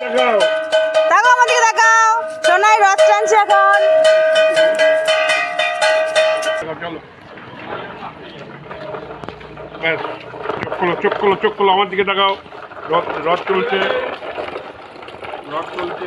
দেখাও। তাকাও আমার দিকে তাকাও সোনাই রথ টানছে এখন। চোখ খোলো চোখ খোলো চোখ খোলো আমার দিকে তাকাও। রথ রথ চলছে। রথ চলছে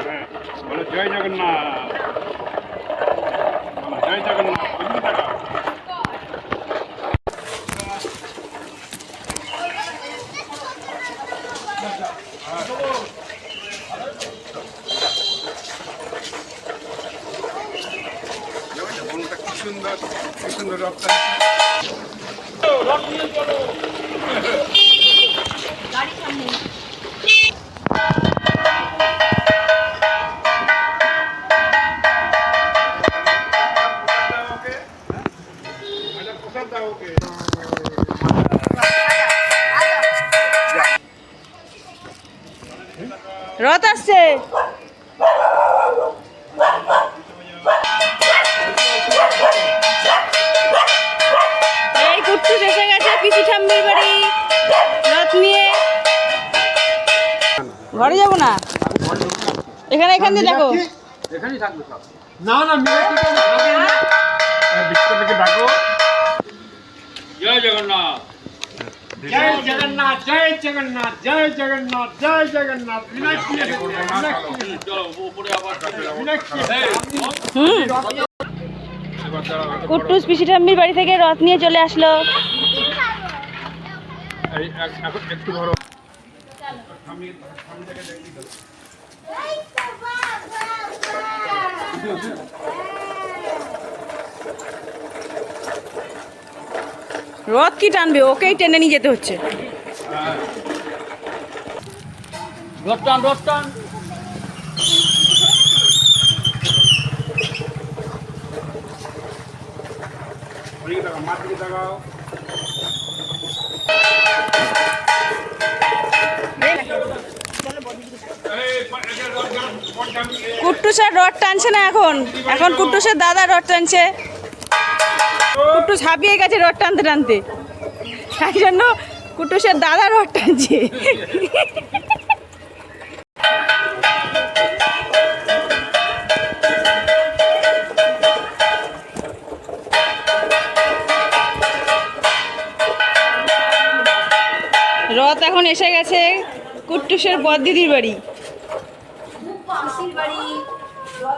হ্যাঁ, বলো জয় জগন্নাথ বলো জয় জগন্নাথ এদিকে তাকাও মনটা কি সুন্দর সুন্দর রপ্তানি রথ আসছে। ঘরে যাব না? এখানে এখান দিয়ে দেখো না না? বিশ্বটাকে ডাকো। জয় জগন্নাথ। জয় জগন্নাথ জয় জগন্নাথ জয় জগন্নাথ জয় জগন্নাথ। কুট্টুস বাড়ি থেকে রথ নিয়ে চলে আসলো। রথ কি টানবে? ওকেই টেনে নিয়ে যেতে হচ্ছে। রট্টান ওদিকে তাকাও মার দিকে কুট্টুসের রথ টানছে না এখন? এখন কুট্টুসের দাদা রথ টানছে। কুট্টুস হাঁপিয়ে গেছে রথ টানতে টানতে। তাই জন্য কুট্টুসের দাদা রড টানছে। রথ এখন এসে গেছে কুট্টুসের বদিদির বাড়ি। বাড়ি।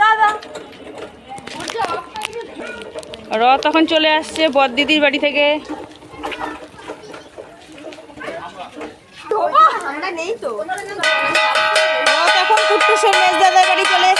দাদা। রথ এখন চলে আসছে বদদিদির বাড়ি থেকে। তখন নেই তো। রথ এখন কুট্টুসের মেজ দাদার বাড়ি চলে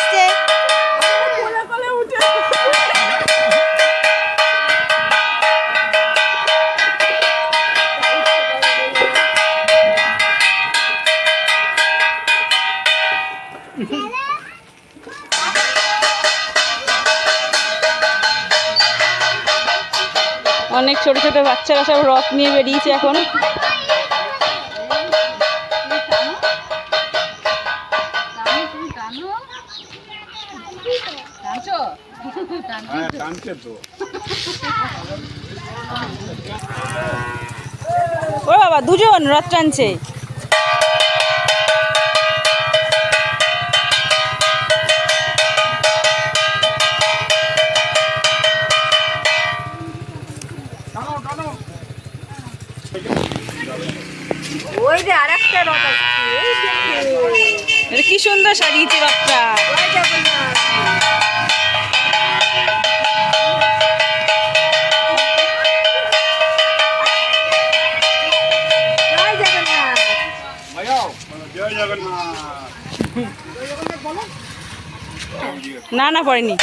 ছোট ছোট বাচ্চারা সব রথ নিয়ে বেরিয়েছে এখন। ও বাবা দুজন রথ টানছে। কি সুন্দর সাজিয়েছে জগন্নাথ না না পড়েনি।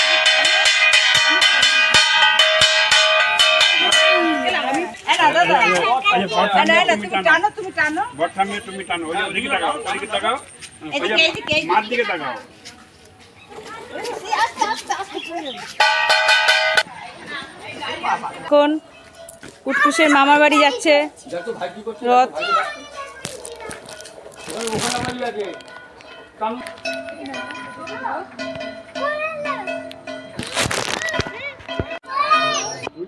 বটসামনে তুমি টানো ওই ওদিকে তাকাও ওদিকে তাকাও। মার দিকে তাকাও। এখন কুটকুসের মামার বাড়ি যাচ্ছে। রথ। তুই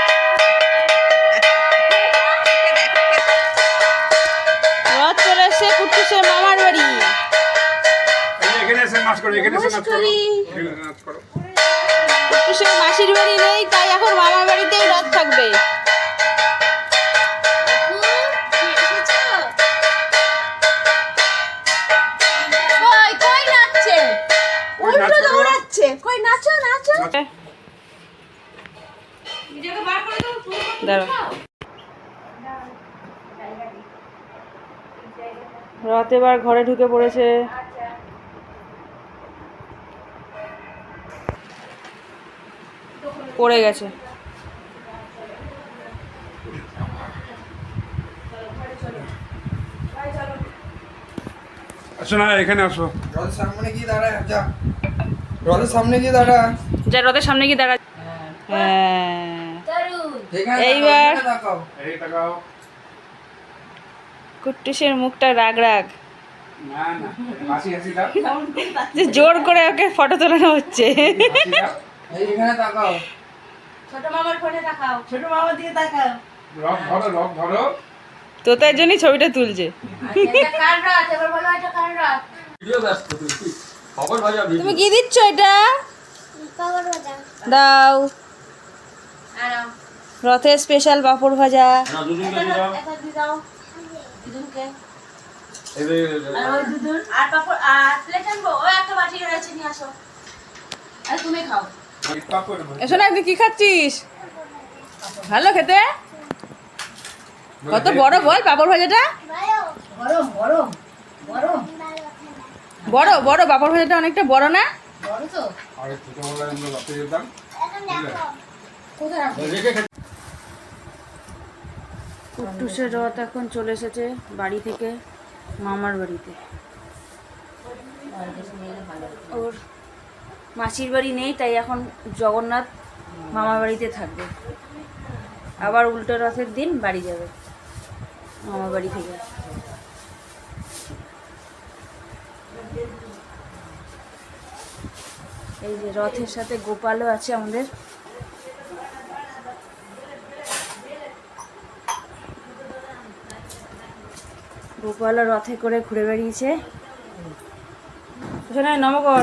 এসছে মামার বাড়ি। এখানে এসে নাচ করো এখানে এসে নাচ করো। এখানে নাচ করো। কুটকুসের মাসির বাড়ি নেই তাই এখন মামার বাড়িতেই রথ থাকবে। কই কই নাচছে ওই নাচ করো নাচছে কই নাচো নাচো দাঁড়া রথ এবার ঘরে ঢুকে পড়েছে। পড়ে গেছে। না এখানে আসো। রথের সামনে গিয়ে দাঁড়া যা। রথের সামনে গিয়ে দাঁড়া। যা রথের সামনে গিয়ে দাঁড়া। হ্যাঁ। তাকাও, এইবার- এখানে তাকাও। এই তাকাও কুট্টুসের মুখটা রাগ রাগ। না না হাসি হাসি দাও। যে জোর করে ওকে ফটো তোলানো হচ্ছে। হাসি দাও। এই এখানে তাকাও। ছোট মামার ফোনে দেখাও রক ধরো রক ধরো। তো তার জন্যই ছবিটা তুলছে। এটা কার রাত এবার বলো এটা কার রাত তুমি কি দিচ্ছ এটা? দাও। রথের স্পেশাল পাঁপড় ভাজা। দাও। দুদুনকে আর ওই দুদুন আর পাপড় আর প্লেট আনব? ও একটা বাটি রয়েছে নিয়ে আসো। আর তুমি খাও। এসো না তুই কি খাচ্ছিস? ভালো খেতে? কত বড় বল পাঁপড় ভাজাটা? গরম গরম গরম। বড় বড় পাঁপড় ভাজাটা অনেকটা বড় না? বড় তো। আরে ছোটবেলায় আমরা রথে যেতাম কোথায় রাখব কুট্টুসের রথ এখন চলে এসেছে বাড়ি থেকে মামার বাড়িতে। ওর মাসির বাড়ি নেই, তাই এখন জগন্নাথ মামার বাড়িতে থাকবে। আবার উল্টো রথের দিন বাড়ি যাবে মামার বাড়ি থেকে। এই যে রথের সাথে গোপালও আছে আমাদের। গোপালও রথে করে ঘুরে বেড়িয়েছে। নমকর